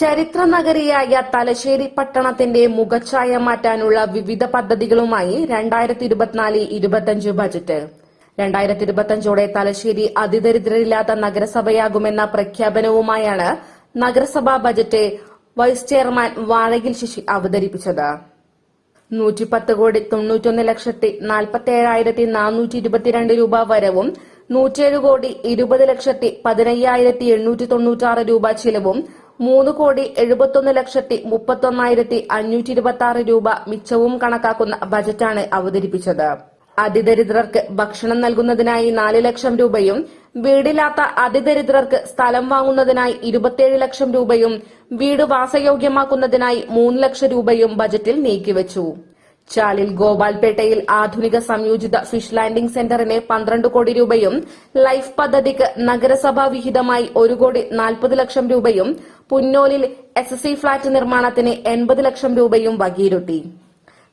ചരിത്ര നഗരിയായ തലശ്ശേരി പട്ടണത്തിന്റെ മുഖച്ഛായ മാറ്റാനുള്ള വിവിധ പദ്ധതികളുമായി രണ്ടായിരത്തി ഇരുപത്തിനാല് ഇരുപത്തിയഞ്ച് ബജറ്റ്. രണ്ടായിരത്തി ഇരുപത്തിയഞ്ചോടെ തലശ്ശേരി അതിദരിദ്രരില്ലാത്ത നഗരസഭയാകുമെന്ന പ്രഖ്യാപനവുമായാണ് നഗരസഭാ ബജറ്റ് വൈസ് ചെയർമാൻ വാഴകിൽ ശശി അവതരിപ്പിച്ചത്. നൂറ്റിപ്പത്ത് കോടി തൊണ്ണൂറ്റൊന്ന് ലക്ഷത്തി നാൽപ്പത്തി ഏഴായിരത്തി നാനൂറ്റി ഇരുപത്തിരണ്ട് രൂപ വരവും നൂറ്റിയേഴ് കോടി ഇരുപത് ലക്ഷത്തി പതിനയ്യായിരത്തി എണ്ണൂറ്റി തൊണ്ണൂറ്റാറ് രൂപ ചിലവും മൂന്ന് കോടി എഴുപത്തൊന്ന് ലക്ഷത്തി മുപ്പത്തൊന്നായിരത്തി അഞ്ഞൂറ്റി ഇരുപത്തി ആറ് രൂപ മിച്ചവും കണക്കാക്കുന്ന ബജറ്റാണ് അവതരിപ്പിച്ചത്. അതിദരിദ്രർക്ക് ഭക്ഷണം നൽകുന്നതിനായി നാല് ലക്ഷം രൂപയും വീടില്ലാത്ത അതിദരിദ്രർക്ക് സ്ഥലം വാങ്ങുന്നതിനായി ഇരുപത്തിയേഴ് ലക്ഷം രൂപയും വീട് വാസയോഗ്യമാക്കുന്നതിനായി മൂന്ന് ലക്ഷം രൂപയും ബജറ്റിൽ നീക്കിവച്ചു. ചാലിൽ ഗോപാൽപേട്ടയിൽ ആധുനിക സംയോജിത ഫിഷ് ലാൻഡിംഗ് സെന്ററിന് പന്ത്രണ്ട് കോടി രൂപയും ലൈഫ് പദ്ധതിക്ക് നഗരസഭാ വിഹിതമായി ഒരു കോടി നാൽപ്പത് ലക്ഷം രൂപയും പുന്നോലിൽ എസ് ഫ്ളാറ്റ് നിർമ്മാണത്തിന് എൺപത് ലക്ഷം രൂപയും വകയിരുത്തി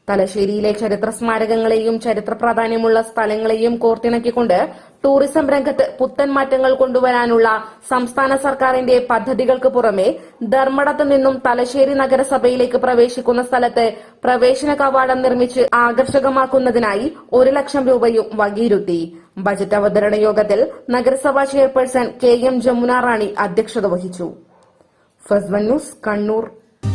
തലശ്ശേരിയിലെ ചരിത്ര സ്മാരകങ്ങളെയും ചരിത്ര പ്രാധാന്യമുള്ള സ്ഥലങ്ങളെയും കോർത്തിണക്കിക്കൊണ്ട് ടൂറിസം രംഗത്ത് പുത്തൻ മാറ്റങ്ങൾ കൊണ്ടുവരാനുള്ള സംസ്ഥാന സർക്കാരിന്റെ പദ്ധതികൾക്ക് പുറമെ ധർമ്മടത്ത് നിന്നും തലശ്ശേരി നഗരസഭയിലേക്ക് പ്രവേശിക്കുന്ന സ്ഥലത്ത് പ്രവേശന കവാടം നിർമ്മിച്ച് ആകർഷകമാക്കുന്നതിനായി ഒരു ലക്ഷം രൂപയും വകയിരുത്തി. ബജറ്റ് അവതരണ യോഗത്തിൽ നഗരസഭാ chairperson K M Jamuna Rani അധ്യക്ഷത വഹിച്ചു. First news Kannur.